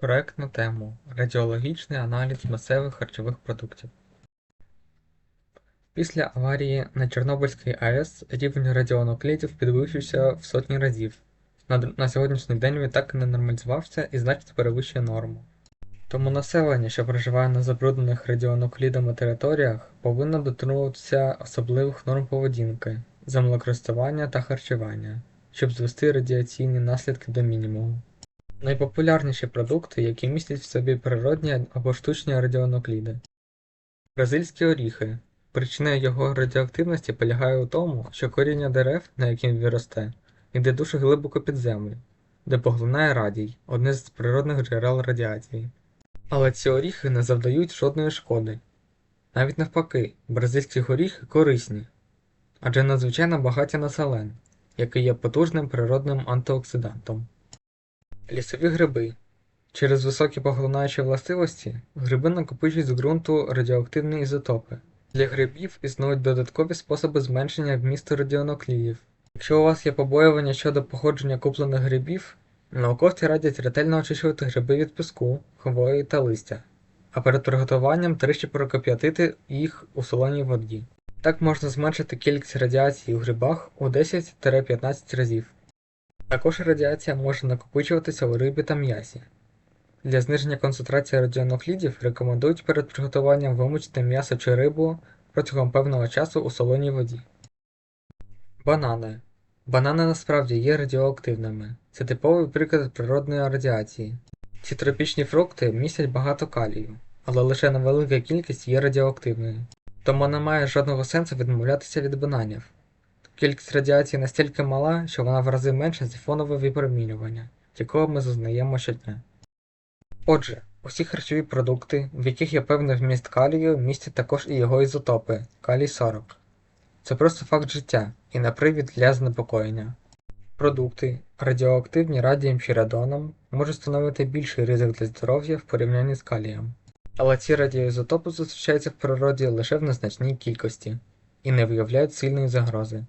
Проект на тему Радіологічний аналіз місцевих харчових продуктів. Після аварії на Чорнобильській АЕС рівень радіонуклідів підвищився в сотні разів. На, на сьогоднішній день він так і не нормалізувався і значно перевищує норму. Тому населення, що проживає на забруднених радіонуклідами територіях, повинно дотримуватися особливих норм поведінки, землекористування та харчування, щоб звести радіаційні наслідки до мінімуму. Найпопулярніші продукти, які містять в собі природні або штучні радіонукліди. Бразильські оріхи. Причина його радіоактивності полягає у тому, що коріння дерев, на яким він росте, йде дуже глибоко під землю, де поглинає радій, одне з природних джерел радіації. Але ці оріхи не завдають жодної шкоди. Навіть навпаки, бразильські горіхи корисні, адже надзвичайно багаті на селен, який є потужним природним антиоксидантом. Лісові гриби. Через високі поглинаючі властивості гриби накопичують з ґрунту радіоактивні ізотопи. Для грибів існують додаткові способи зменшення вмісту радіонуклідів. Якщо у вас є побоювання щодо походження куплених грибів, науковці радять ретельно очищувати гриби від піску, хвої та листя, а перед приготуванням тричі прокип'ятити їх у солоній воді. Так можна зменшити кількість радіації у грибах у 10-15 разів. Також радіація може накопичуватися у рибі та м'ясі. Для зниження концентрації радіонуклідів рекомендують перед приготуванням вимочити м'ясо чи рибу протягом певного часу у солоній воді. Банани. Банани насправді є радіоактивними. Це типовий приклад природної радіації. Ці тропічні фрукти містять багато калію, але лише невелика кількість є радіоактивною. Тому немає жодного сенсу відмовлятися від бананів. Кількість радіації настільки мала, що вона в рази менша за фонове випромінювання, якого ми зазнаємо щодня. Отже, усі харчові продукти, в яких є певний вміст калію, містять також і його ізотопи калій 40. Це просто факт життя і не привід для занепокоєння. Продукти, радіоактивні радієм чи радоном, можуть становити більший ризик для здоров'я в порівнянні з калієм. Але ці радіоізотопи зустрічаються в природі лише в незначній кількості і не виявляють сильної загрози.